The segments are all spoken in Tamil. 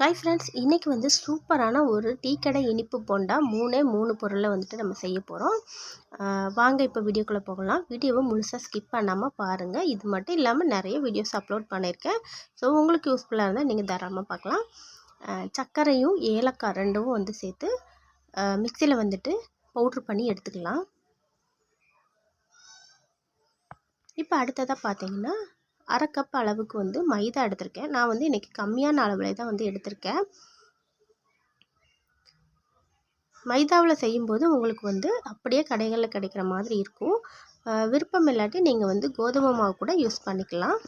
ஹாய் ஃப்ரெண்ட்ஸ் இன்றைக்கி வந்து சூப்பரான ஒரு டீ கடை இனிப்பு போண்டா மூணே மூணு பொருளை வந்துட்டு நம்ம செய்ய போகிறோம் வாங்க இப்போ வீடியோக்குள்ளே போகலாம். வீடியோவை முழுசாக ஸ்கிப் பண்ணாமல் பாருங்கள் இது மட்டும் இல்லாமல் நிறைய வீடியோஸ் அப்லோட் பண்ணியிருக்கேன். ஸோ உங்களுக்கு யூஸ்ஃபுல்லாக இருந்தால் நீங்கள் தாராளமாக பார்க்கலாம். சர்க்கரையும் ஏலக்காய் ரெண்டும் வந்து சேர்த்து மிக்சியில் வந்துட்டு பவுட்ரு பண்ணி எடுத்துக்கலாம். இப்போ அடுத்ததாக பார்த்தீங்கன்னா அரை கப் அளவுக்கு வந்து மைதா எடுத்திருக்கேன். நான் வந்து இன்றைக்கி கம்மியான அளவில் தான் வந்து எடுத்திருக்கேன். மைதாவில் செய்யும்போது உங்களுக்கு வந்து அப்படியே கடைகளில் கிடைக்கிற மாதிரி இருக்கும். விருப்பம் இல்லாட்டி நீங்கள் வந்து கோதுமை மாவு கூட யூஸ் பண்ணிக்கலாம்.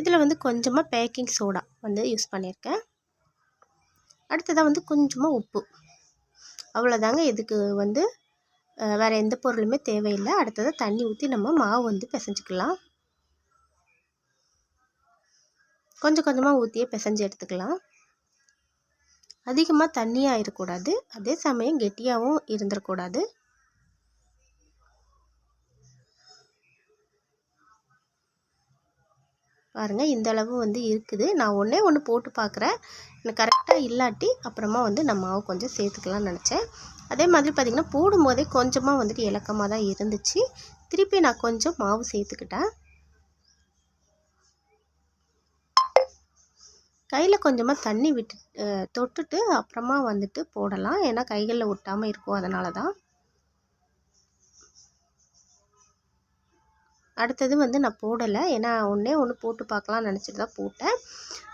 இதில் வந்து கொஞ்சமாக பேக்கிங் சோடா வந்து யூஸ் பண்ணியிருக்கேன் அடுத்ததாக வந்து கொஞ்சமாக உப்பு. அவ்வளோதாங்க இதுக்கு வந்து வேறு எந்த பொருளுமே தேவையில்லை. அடுத்தது தண்ணி ஊற்றி நம்ம மாவு வந்து பிசைஞ்சிக்கலாம். கொஞ்சம் கொஞ்சமாக ஊற்றியே பிசைஞ்சு எடுத்துக்கலாம். அதிகமாக தண்ணியாக இருக்கக்கூடாது அதே சமயம் கெட்டியாகவும் இருந்துடக்கூடாது பாருங்கள் இந்த அளவு வந்து இருக்குது. நான் ஒன்றே ஒன்று போட்டு பார்க்குறேன் எனக்கு கரெக்டாக இல்லாட்டி அப்புறமா வந்து நான் மாவு கொஞ்சம் சேர்த்துக்கலாம்னு நினச்சேன். அதே மாதிரி பார்த்திங்கன்னா போடும்போதே கொஞ்சமாக வந்துட்டு இலக்கமாக தான் இருந்துச்சு. திருப்பி நான் கொஞ்சம் மாவு சேர்த்துக்கிட்டேன். கையில் கொஞ்சமாக தண்ணி விட்டு தொட்டுட்டு அப்புறமா வந்துட்டு போடலாம். ஏன்னா கைகளில் ஒட்டாமல் இருக்கும். அதனால தான் அடுத்தது வந்து நான் போடலை. ஏன்னா ஒன்றே ஒன்று போட்டு பார்க்கலாம்னு நினச்சிட்டு தான் போட்டேன்.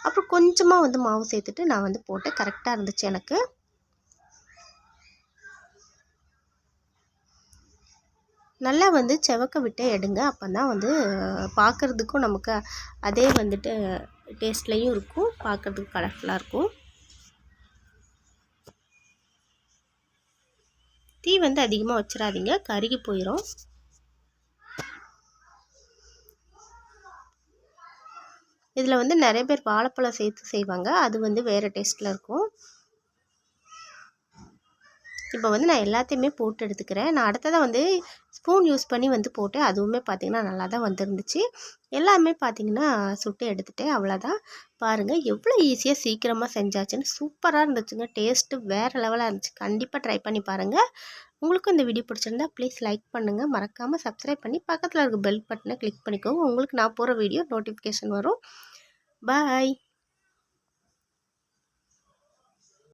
அப்புறம் கொஞ்சமாக வந்து மாவு சேர்த்துட்டு நான் வந்து போட்டேன். கரெக்டாக இருந்துச்சு எனக்கு. நல்லா வந்து செவக்க விட்டே எடுங்க. அப்போ தான் வந்து பார்க்குறதுக்கும் நமக்கு அதே வந்துட்டு டேஸ்ட்லேயும் இருக்கும். பார்க்குறதுக்கு கலர்ஃபுல்லாக இருக்கும். தீ வந்து அதிகமாக வச்சிடாதீங்க. கருகி போயிடும் இதில் வந்து நிறைய பேர் வாழைப்பழம் சேர்த்து செய்வாங்க. அது வந்து வேறு டேஸ்ட்டில் இருக்கும். இப்போ வந்து நான் எல்லாத்தையுமே போட்டு எடுத்துக்கிறேன். நான் அடுத்ததாக வந்து ஸ்பூன் யூஸ் பண்ணி வந்து போட்டேன். அதுவுமே பார்த்திங்கன்னா நல்லா தான் வந்துருந்துச்சு. எல்லாமே பார்த்திங்கன்னா சுட்டு எடுத்துகிட்டேன் அவ்வளோதான் பாருங்கள் எவ்வளோ ஈஸியாக சீக்கிரமாக செஞ்சாச்சுன்னு சூப்பராக இருந்துச்சுங்க. டேஸ்ட்டு வேறு லெவலாக இருந்துச்சு. கண்டிப்பாக ட்ரை பண்ணி பாருங்கள் உங்களுக்கும் இந்த வீடியோ பிடிச்சிருந்தா ப்ளீஸ் லைக் பண்ணுங்கள் மறக்காமல் சப்ஸ்கிரைப் பண்ணி பக்கத்தில் இருக்க பெல் பட்டனை கிளிக் பண்ணிக்கோங்க. உங்களுக்கு நான் போகிற வீடியோ நோட்டிஃபிகேஷன் வரும். Bye!